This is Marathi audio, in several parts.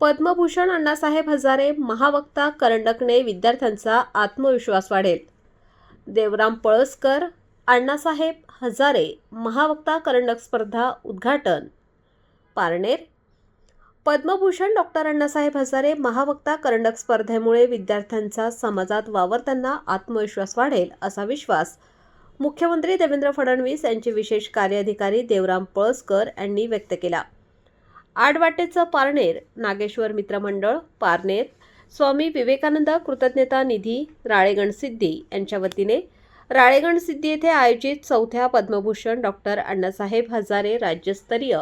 पद्मभूषण अण्णासाहेब हजारे महावक्ता करंडकने विद्यार्थ्यांचा आत्मविश्वास वाढेल. देवराम पळसकर अण्णासाहेब हजारे महावक्ता करंडक स्पर्धा उद्घाटन. पारनेर. पद्मभूषण डॉक्टर अण्णासाहेब हजारे महावक्ता करंडक स्पर्धेमुळे विद्यार्थ्यांचा समाजात वावरताना आत्मविश्वास वाढेल असा विश्वास मुख्यमंत्री देवेंद्र फडणवीस यांचे विशेष कार्याधिकारी देवराम पळसकर यांनी व्यक्त केला. आडवाटेचं पारनेर नागेश्वर मित्रमंडळ पारनेर. स्वामी विवेकानंद कृतज्ञता निधी राळेगण सिद्धी यांच्या वतीने. राळेगण सिद्धी येथे आयोजित चौथ्या पद्मभूषण डॉक्टर अण्णासाहेब हजारे राज्यस्तरीय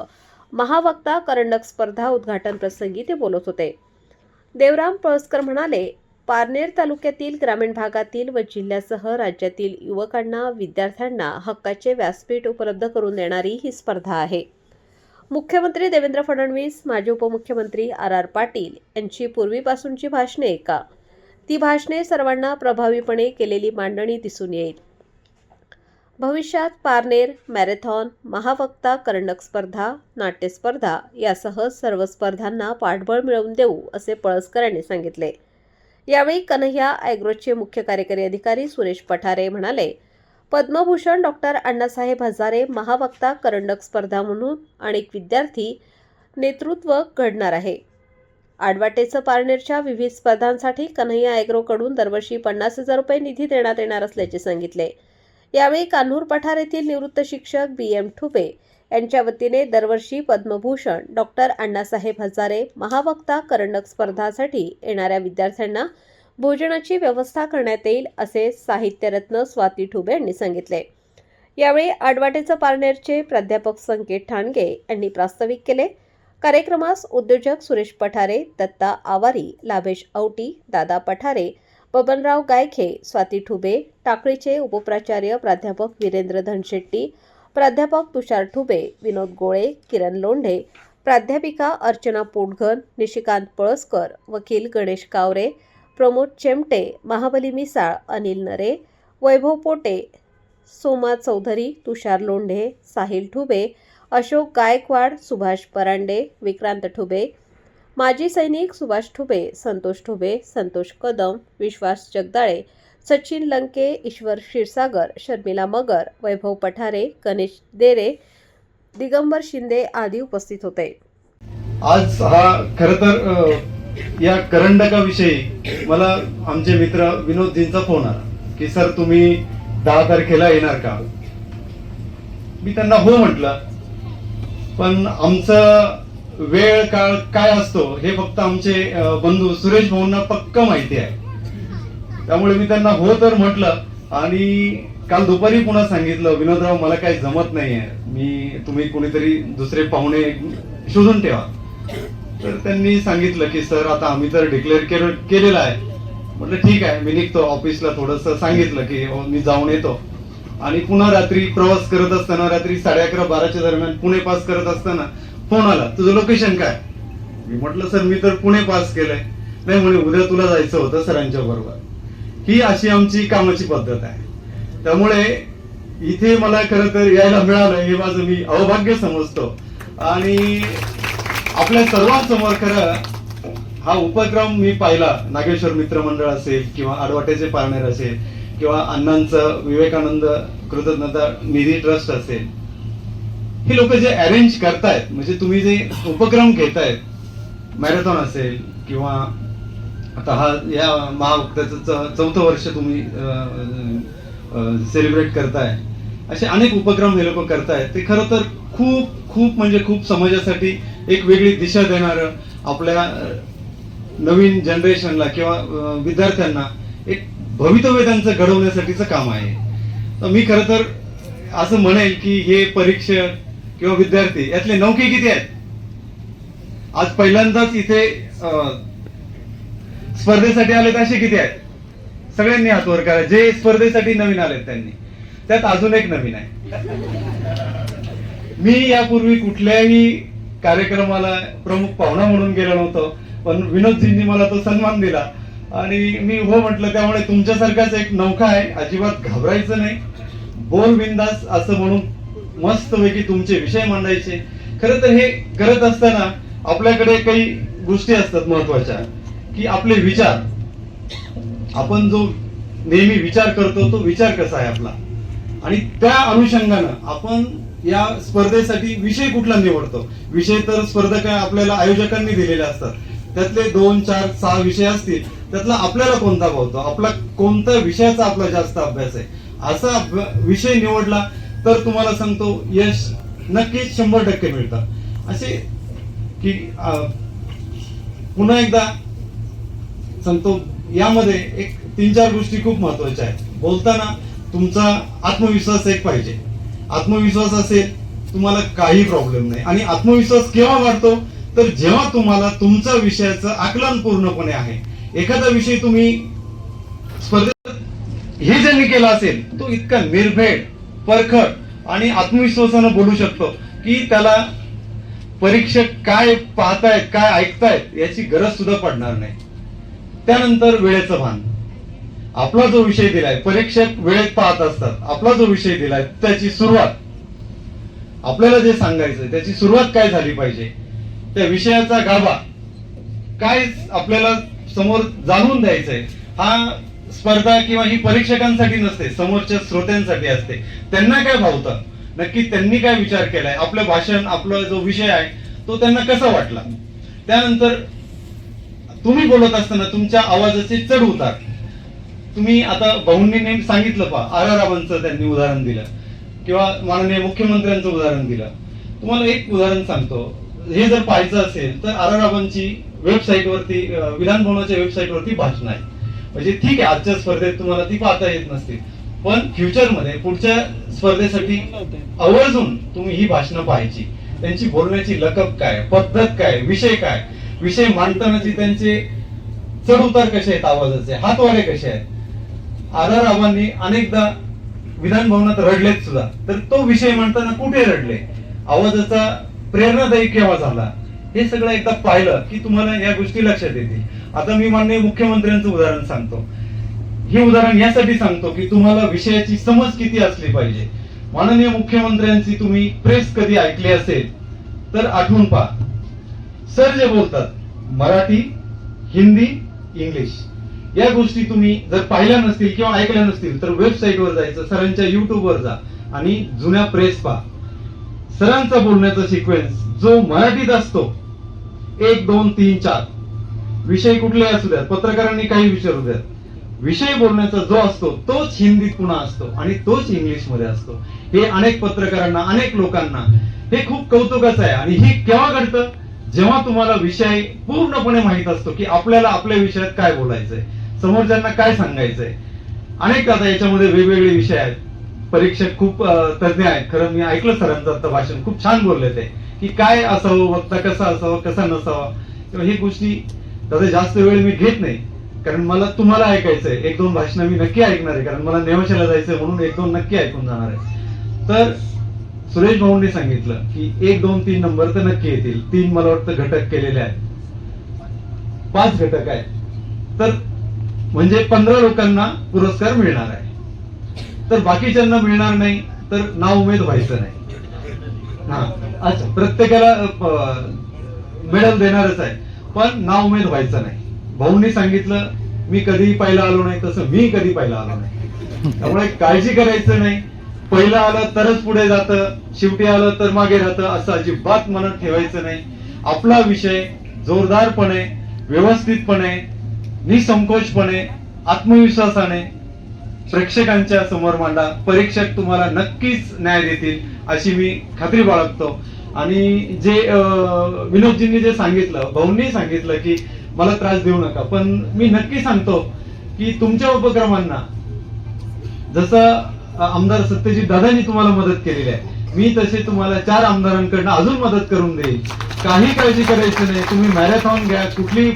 महावक्ता करंडक स्पर्धा उद्घाटन प्रसंगी ते बोलत होते. देवराम पळसकर म्हणाले पारनेर तालुक्यातील ग्रामीण भागातील व जिल्ह्यासह राज्यातील युवकांना विद्यार्थ्यांना हक्काचे व्यासपीठ उपलब्ध करून देणारी ही स्पर्धा आहे. मुख्यमंत्री देवेंद्र फडणवीस माजी उपमुख्यमंत्री आर आर पाटील यांची पूर्वीपासूनची भाषणे का ती भाषणे सर्वांना प्रभावीपणे केलेली मांडणी दिसून येईल. भविष्यात पारनेर मॅरेथॉन महावक्ता करंडक स्पर्धा नाट्यस्पर्धा यासह सर्व स्पर्धांना पाठबळ मिळवून देऊ असे पळसकर यांनी सांगितले. यावेळी कन्हैया ॲग्रोचे मुख्य कार्यकारी अधिकारी सुरेश पठारे म्हणाले पद्मभूषण डॉक्टर अण्णासाहेब हजारे महावक्ता करंडक स्पर्धा म्हणून अनेक विद्यार्थी नेतृत्व घडणार आहे. आडवाटेचं पारनेरच्या विविध स्पर्धांसाठी कन्हैया ॲग्रोकडून दरवर्षी पन्नास हजार रुपये निधी देण्यात येणार असल्याचे सांगितले. यावेळी कान्हूर पठार येथील निवृत्त शिक्षक बी. एम. ठुबे यांच्या वतीने दरवर्षी पद्मभूषण डॉक्टर अण्णासाहेब हजारे महावक्ता करंडक स्पर्धासाठी येणाऱ्या विद्यार्थ्यांना भोजनाची व्यवस्था करण्यात येईल असे साहित्यरत्न स्वाती ठुबे यांनी सांगितले. यावेळी आडवाटेचं पारनेरचे प्राध्यापक संकेत ठाणगे यांनी प्रास्ताविक केले. कार्यक्रमास उद्योजक सुरेश पठारे दत्ता आवारी लाभेश औटी दादा पठारे बबनराव गायखे स्वाती ठुबे टाकळीचे उपप्राचार्य प्राध्यापक वीरेंद्र धनशेट्टी प्राध्यापक तुषार ठुबे विनोद गोळे किरण लोंढे प्राध्यापिका अर्चना पोटघन निशिकांत पळसकर वकील गणेश कावरे प्रमोद चेमटे महाबली मिसाळ अनिल नरे वैभव पोटे सोमा चौधरी तुषार लोंढे साहिल ठुबे अशोक गायकवाड सुभाष परांडे विक्रांत ठुबे माजी सैनिक सुभाष ठुबे संतोष ठुबे संतोष कदम विश्वास जगदाळे सचिन लंके ईश्वर क्षीरसागर शर्मिला मगर वैभव पठारे गणेश देरे दिगंबर शिंदे आदी उपस्थित होते. आज हा खरं तर या करंडकाविषयी मला आमचे मित्र विनोदजींचा फोन आला की सर तुम्ही दहा तारखेला येणार का? मी त्यांना हो म्हटलं पण आमचा वेळ काळ काय असतो हे फक्त आमचे बंधू सुरेश भाऊंना पक्क माहिती आहे. त्यामुळे मी त्यांना हो तर म्हटलं आणि काल दुपारी पुन्हा सांगितलं विनोदराव मला काही जमत नाहीये. मी तुम्ही कुणीतरी दुसरे पाहुणे शोधून ठेवा. तर त्यांनी सांगितलं की सर आता आम्ही तर डिक्लेअर केलेलं आहे. म्हटलं ठीक आहे. मी निघतो ऑफिसला थोडस सांगितलं की हो, मी जाऊन येतो. आणि पुन्हा रात्री प्रवास करत असताना रात्री साडे अकरा बाराच्या दरम्यान पुणे पास करत असताना फोन आला तुझं लोकेशन काय? मी म्हटलं सर मी तर पुणे पास केलंय. नाही म्हणे उद्या तुला जायचं होतं सरांच्या बरोबर. ही अशी आमची कामाची पद्धत आहे. त्यामुळे इथे मला खरं तर यायला मिळालं हे माझं मी अवभाग्य समजतो. आणि आपल्या सर्वांसमोर खरं हा उपक्रम मी पाहिला. नागेश्वर मित्रमंडळ असेल किंवा आडवाट्याचे पारनेर असेल किंवा अण्णांचं विवेकानंद कृतज्ञता निधी ट्रस्ट असेल. हे लोक जे अरेंज करतायत म्हणजे तुम्ही जे उपक्रम घेतायत मॅरेथॉन असेल किंवा आता हा या महावक्त्याचं चौथं वर्ष तुम्ही सेलिब्रेट करताय असे अनेक उपक्रम हे लोक करतायत. ते खरं तर खूप खूप म्हणजे खूप समाजासाठी एक वेगळी दिशा देणार आपल्या नवीन जनरेशनला किंवा विद्यार्थ्यांना एक भवितव्य त्यांचं घडवण्यासाठीचं काम आहे. तर मी खरं तर असं म्हणेल की हे परीक्षक किंवा विद्यार्थी यातले नौके किती आहेत? आज पहिल्यांदाच इथे अ, स्पर्धेसाठी आलेत असे किती आहेत? सगळ्यांनी हात वर करा. जे स्पर्धेसाठी नवीन आलेत त्यांनी. त्यात अजून एक नवीन आहे. मी यापूर्वी कुठल्याही कार्यक्रमाला प्रमुख पाहुणा म्हणून गेलो नव्हतो पण विनोदजींनी मला तो सन्मान दिला. आणि मी हो म्हटलं त्यामुळे तुमच्यासारखाच एक नौका आहे अजिबात घाबरायचं नाही. बोल बिंदास असं म्हणून मस्तपैकी तुमचे विषय मांडायचे. खरं तर हे करत असताना आपल्याकडे काही गोष्टी असतात महत्त्वाच्या की आपले विचार. आपण जो नेहमी विचार करतो तो विचार कसा आहे आपला? आणि त्या अनुषंगानं आपण या स्पर्धेसाठी विषय कुठला निवडतो? विषय तर स्पर्धक आपल्याला आयोजकांनी दिलेले असतात. त्यातले दोन चार सहा विषय असतील त्यातला आपल्याला कोणता भावतो आपला कोणत्या विषयाचा आपला जास्त अभ्यास आहे? असा विषय निवडला तर तुम्हाला सांगतो यश नक्कीच शंभर टक्के मिळतात असे की पुन्हा एकदा सांगतो यामध्ये एक तीन चार गोष्टी खूप महत्त्वाच्या आहेत. बोलताना तुमचा आत्मविश्वास एक पाहिजे. आत्मविश्वास असेल तुम्हाला काही प्रॉब्लेम नाही. आणि आत्मविश्वास केव्हा वाढतो? तर जेव्हा तुम्हाला तुमचा विषयाचं आकलन पूर्णपणे आहे. एखादा विषय तुम्ही स्पर्धेत हे ज्यांनी केलं असेल तो इतका निर्भेड परखड आणि आत्मविश्वासानं बोलू शकतो की त्याला परीक्षक काय पाहतायत काय ऐकतायत याची गरज सुद्धा पडणार नाही. त्यानंतर वेळेचं भान. आपला जो विषय दिलाय परीक्षक वेळेत पाहत असतात आपला जो विषय दिलाय त्याची सुरुवात. आपल्याला जे सांगायचं त्याची सुरुवात काय झाली पाहिजे? त्या विषयाचा गाभा काय आपल्याला समोर जाणून द्यायचंय? हा स्पर्धा किंवा ही परीक्षकांसाठी नसते समोरच्या श्रोत्यांसाठी असते. त्यांना काय भावतं? नक्की त्यांनी काय विचार केलाय? आपलं भाषण आपला जो विषय आहे तो त्यांना कसा वाटला? त्यानंतर तुम्ही बोलत असताना तुमच्या आवाजाचे चढ उतार. तुम्ही आता भाऊंनी नेम सांगितलं पा आराराबांचं त्यांनी उदाहरण दिलं किंवा माननीय मुख्यमंत्र्यांचं उदाहरण दिलं. तुम्हाला एक उदाहरण सांगतो. हे जर पाहायचं असेल तर आराराबांची वेबसाईट वरती अं, विधान भवनाच्या वेबसाईट वरती भाषण आहे म्हणजे ठीक आहे आजच्या स्पर्धेत तुम्हाला ती पाहता येत नसतील. पण फ्युचरमध्ये पुढच्या स्पर्धेसाठी आवर्जून तुम्ही ही भाषणं पाहायची. त्यांची बोलण्याची लकब काय पद्धत काय विषय काय? विषय मांडतानाची त्यांचे चढ उतार कसे आहेत आवाजाचे हातवारे कसे आहेत? आर आर रावांनी अनेकदा विधान भवनात रडलेत सुद्धा. तर तो विषय म्हणताना कुठे रडले? आवाजाचा प्रेरणादायी केव्हा झाला? हे सगळं एकदा पाहिलं की तुम्हाला या गोष्टी लक्षात येतील. आता मी माननीय मुख्यमंत्र्यांचं उदाहरण सांगतो. हे उदाहरण यासाठी सांगतो की तुम्हाला विषयाची समज किती असली पाहिजे. माननीय मुख्यमंत्र्यांची तुम्ही प्रेस कधी ऐकली असेल तर आठवून पहा. सर जे बोलतात मराठी हिंदी इंग्लिश. या गोष्टी तुम्ही जर पाहिल्या नसतील किंवा ऐकल्या नसतील तर वेबसाईट वर जायचं सरांच्या युट्यूब वर जा आणि जुन्या प्रेस पहा. सरांचा बोलण्याचा सिक्वेन्स जो मराठीत असतो एक दोन तीन चार. विषय कुठले असू द्यात पत्रकारांनी काही विचारू द्यात. विषय बोलण्याचा जो असतो तोच हिंदीत पुन्हा असतो आणि तोच इंग्लिशमध्ये असतो. हे अनेक पत्रकारांना अनेक लोकांना हे खूप कौतुकाचं आहे. आणि हे केव्हा घडतं? जेव्हा तुम्हाला विषय पूर्णपणे माहीत असतो की आपल्याला आपल्या विषयात काय बोलायचंय. समोरच्यांना काय सांगायचंय? अनेक आता याच्यामध्ये वेगवेगळे विषय आहेत. परीक्षक खूप तज्ज्ञ तज्ञ आहेत. खरं मी ऐकलं सरांचं आता भाषण. खूप छान बोलले ते. की काय असावं वक्ता कसा असावं कसा नसावा? किंवा ही गोष्टी दादा जास्त वेळ मी घेत नाही. कारण मला तुम्हाला ऐकायचंय. एक दोन भाषणं मी नक्की ऐकणार आहे. कारण मला नेवाशाला जायचंय म्हणून एक दोन नक्की ऐकून जाणार आहे. तर सुरेश भाऊंनी सांगितलं की एक दोन तीन नंबर तर नक्की येतील. तीन मला वाटतं घटक केलेले आहेत. पाच घटक आहेत. तर म्हणजे पंधरा लोकांना पुरस्कार मिळणार आहे. तर बाकीच्यांना मिळणार नाही तर नाव उमेद व्हायचं नाही. हा. अच्छा प्रत्येकाला मेडल देणारच आहे पण नाव उमेद व्हायचं नाही. भाऊंनी सांगितलं मी कधीही पहिला आलो नाही तसं मी कधी पहिला आलो नाही. त्यामुळे काळजी करायचं नाही. पहिलं आलं तरच पुढे जातं शेवटी आलं तर मागे राहतं असं अजिबात मनात ठेवायचं नाही. आपला विषय जोरदारपणे व्यवस्थितपणे निसंकोचपणे आत्मविश्वासाने प्रेक्षकांच्या समोर मांडा. परीक्षक तुम्हाला नक्कीच न्याय देतील अशी मी खात्री बाळगतो. आणि जे विनोदजींनी जे सांगितलं भाऊंनी सांगितलं की मला त्रास देऊ नका पण मी नक्की सांगतो की तुमच्या उपक्रमांना जसं आमदार सत्यजित दादांनी तुम्हाला मदत केलेली आहे मी तसे तुम्हाला चार आमदारांकडनं अजून मदत करून देईल काही काळजी करायची नाही तुम्ही मॅरेथॉन घ्या कुठलीही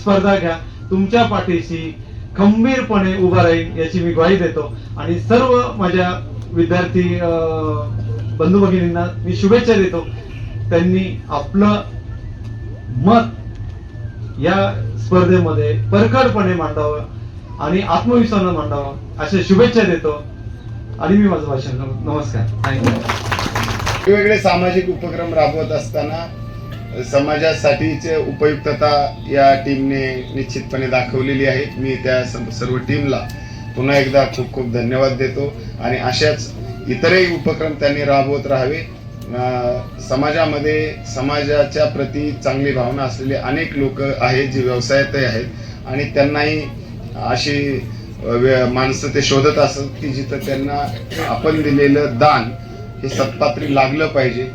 स्पर्धा घ्या तुमच्या पाठीशी खंबीरपणे उभा राहील याची मी ग्वाही देतो. आणि सर्व माझ्या विद्यार्थी बंधू भगिनींना मी शुभेच्छा देतो. त्यांनी आपलं मत या स्पर्धेमध्ये परखडपणे मांडावं आणि आत्मविश्वासानं मांडावं अशा शुभेच्छा देतो. आणि मी माझं भाषण नमस्कार. वेगवेगळे सामाजिक उपक्रम राबवत असताना समाजासाठीचे उपयुक्तता या टीमने निश्चितपणे दाखवलेली आहे. मी त्या सर्व टीमला पुन्हा एकदा खूप खूप धन्यवाद देतो आणि अशाच इतरही उपक्रम त्यांनी राबवत राहावे. समाजामध्ये समाजाच्या प्रती चांगली भावना असलेले अनेक लोक आहेत जे व्यवसायातही आहेत आणि त्यांनाही अशी माणसं ते शोधत असत की जिथं त्यांना आपण दिलेलं दान हे सत्पात्री लागलं पाहिजे.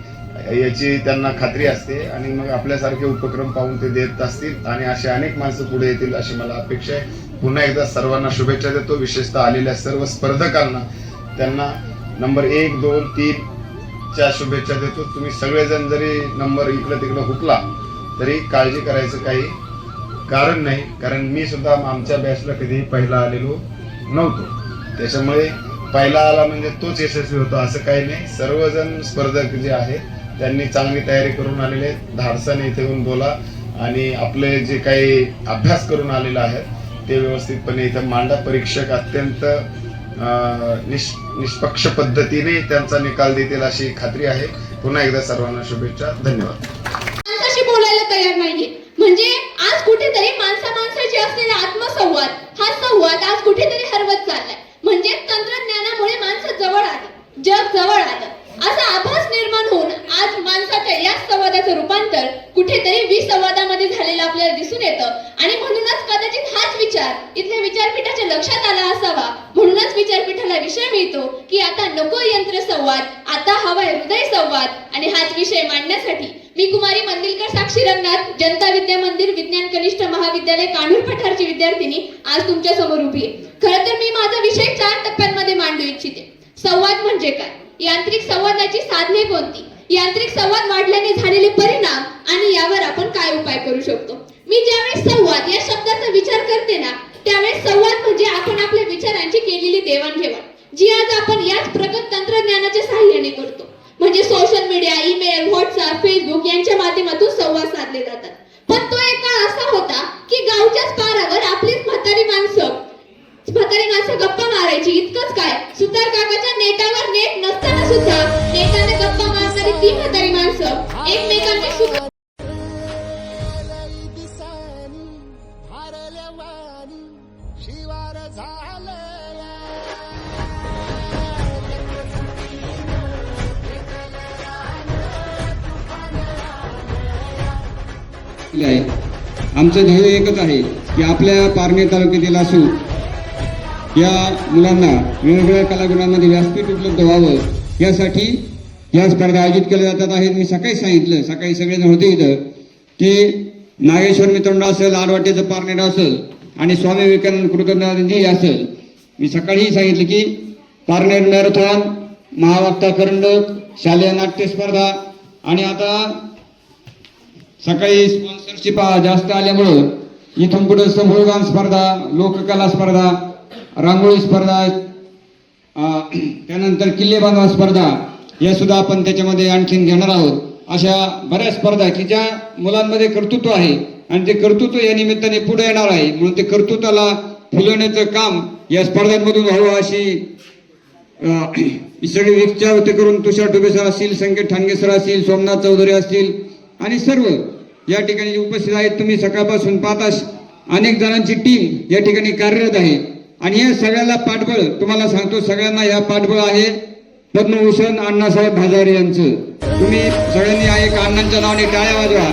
याची त्यांना खात्री असते आणि मग आपल्यासारखे उपक्रम पाहून ते देत असतील आणि असे अनेक माणसं पुढे येतील अशी मला अपेक्षा आहे. पुन्हा एकदा सर्वांना शुभेच्छा देतो. विशेषतः आलेल्या सर्व स्पर्धकांना त्यांना नंबर एक दोन तीन च्या शुभेच्छा देतो. तुम्ही सगळेजण जरी नंबर इकडं तिकडं हुकला तरी काळजी करायचं काही कारण नाही. कारण मी सुद्धा आमच्या बॅचला कधीही पहिला आलेलो नव्हतो. त्याच्यामुळे पहिला आला म्हणजे तोच यशस्वी होतो असं काही नाही. सर्वजण स्पर्धक जे आहेत त्यांनी चांगली तयारी करून आलेले आहेत. धाडसाने इथे येऊन बोला आणि आपले जे काही अभ्यास करून आलेले आहेत ते व्यवस्थितपणे इथं मांडा परीक्षक अत्यंत निष निष्पक्ष पद्धतीने त्यांचा निकाल देतील अशी खात्री आहे. पुन्हा एकदा सर्वांना शुभेच्छा. धन्यवाद. माणसाशी बोलायला तयार नाहीये. म्हणजे आज कुठेतरी माणसा माणसाची असलेला आत्मसंवाद हा संवाद आज कुठेतरी हरवत चाललाय. म्हणजे तंत्रज्ञानामुळे माणसं जवळ आली जग जवळ आलं. असा आभास निर्माण होऊ आज माणसाच्या या संवादाचं रूपांतर कुठेतरी विसंवादामध्ये झालेलं आपल्याला दिसून येतं आणि म्हणूनच कदाचित हाच विचार इथल्या विचारपीठाच्या लक्षात आला असावा म्हणूनच विचारपीठाला विषय मिळतो की आता नको यंत्र संवाद. आता हवाय हृदय संवाद. आणि हाच विषय मांडण्यासाठी मी कुमारी मंदिलकर साक्षी रंगनाथ जनता विद्या मंदिर विज्ञान कनिष्ठ महाविद्यालय कानूर पठारची विद्यार्थिनी आज तुमच्यासमोर उभी आहे. खरं तर मी माझा विषय चार टप्प्यांमध्ये मांडू इच्छिते. संवाद म्हणजे काय? यांत्रिक संवादाची साधने कोणती? यांत्रिक संवाद वाढल्याने झालेले परिणाम आणि यावर आपण काय उपाय करू शकतो? मी ज्यावेळेस संवाद या शब्दाचा विचार करते ना त्यावेळेस संवाद म्हणजे आपण आपल्या विचारांची केलेली देवाणघेवाण. जी आज आपण याच प्रगत तंत्रज्ञानाच्या सहाय्याने करतो. म्हणजे social media email WhatsApp Facebook यांच्या माध्यमातून संवाद साधले जातात. पण तो एक काळ असा होता की गावच्याच पारावर आपलीच म्हातारी माणसं म्हातारी माणसं गप्पा मारायची इतकंच काय? सुतार काकाच्या नेटावर आमचं ध्येय एकच आहे की आपल्या पारणे तालुक्यातील असू या मुलांना वेगवेगळ्या कलागुणांमध्ये व्यासपीठ उपलब्ध व्हावं यासाठी या स्पर्धा आयोजित केल्या जातात आहेत. मी सकाळी सांगितलं सकाळी सगळेजण होते इथं की नागेश्वर मित्रांनो असेल आडवाटेचं पारनेर असेल आणि स्वामी विवेकानंद कृतज्ञ असेल मी सकाळीही सांगितलं की पारनेर मॅरेथॉन महावक्ता करंडक शालेय नाट्य स्पर्धा आणि आता सकाळी स्पॉन्सरशिप जास्त आल्यामुळं इथून पुढे समूहगान स्पर्धा लोककला स्पर्धा रांगोळी स्पर्धा त्यानंतर किल्ले बांधवा स्पर्धा या सुद्धा आपण त्याच्यामध्ये आणखीन घेणार आहोत. अशा बऱ्याच स्पर्धा की ज्या मुलांमध्ये कर्तृत्व आहे आणि ते कर्तृत्व या निमित्ताने पुढे येणार आहे म्हणून ते कर्तृत्वाला फुलवण्याचं काम या स्पर्धांमधून व्हावं अशी सगळी विचार होते करून तुषार डुबे सर असतील संकेत ठाणगे सर असतील सोमनाथ चौधरी असतील आणि सर्व या ठिकाणी जे उपस्थित आहेत तुम्ही सकाळपासून पाहता अनेक जणांची टीम या ठिकाणी कार्यरत आहे. आणि या सगळ्याला पाठबळ तुम्हाला सांगतो सगळ्यांना या पाठबळ आहे. पद्मभूषण अण्णासाहेब हजारे यांचं. तुम्ही सगळ्यांनी एक अण्णांच्या नावाने टाळ्या वाजवा.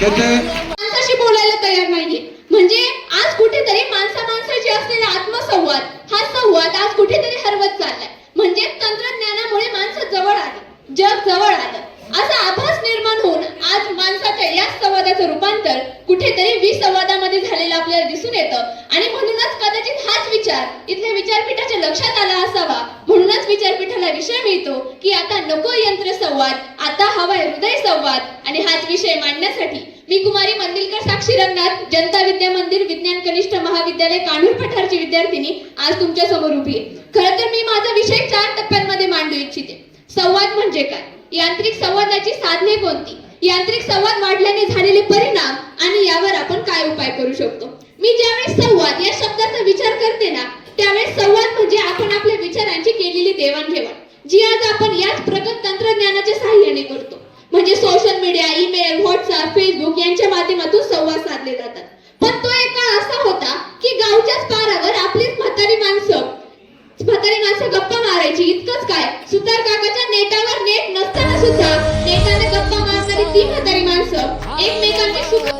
त्याचं माणसाशी बोलायला तयार नाहीये. म्हणजे आज कुठेतरी माणसा माणसाची असलेला आत्मसंवाद हा संवाद आज कुठेतरी हरवत चाललाय. म्हणजे तंत्रज्ञानामुळे माणसं जवळ आली. जग जवळ आलं. असा आभास निर्माण होऊन आज माणसाच्या या संवादाचं रूपांतर कुठेतरी विसंवादामध्ये झालेलं आपल्याला दिसून येतं. आणि म्हणूनच कदाचित हाच विचार इथल्या विचारपीठाच्या लक्षात आला असावा. म्हणूनच विचारपीठाला विषय मिळतो की आता नको यंत्र संवाद आता हवाय हृदय संवाद. आणि हाच विषय मांडण्यासाठी मी कुमारी मंदिलकर साक्षी रंगनाथ जनता विद्या मंदिर विज्ञान कनिष्ठ महाविद्यालय कानूर पठारची विद्यार्थिनी आज तुमच्यासमोर उभी आहे. खरं तर मी माझा विषय चार टप्प्यांमध्ये मांडू इच्छिते. संवाद म्हणजे काय? यांत्रिक संवादाची साधने कोणती? यांत्रिक संवाद वाढल्याने झालेले परिणाम आणि यावर आपण काय उपाय करू शकतो? मी ज्यावेळेस संवाद या शब्दाचा विचार करते ना त्यावेळेस संवाद म्हणजे आपण आपल्या विचारांची केलेली देवाणघेवाण जी आज आपण याच प्रगत तंत्रज्ञानाच्या सहाय्याने करतो. म्हणजे social media email WhatsApp Facebook यांच्या माध्यमातून संवाद साधले जातात.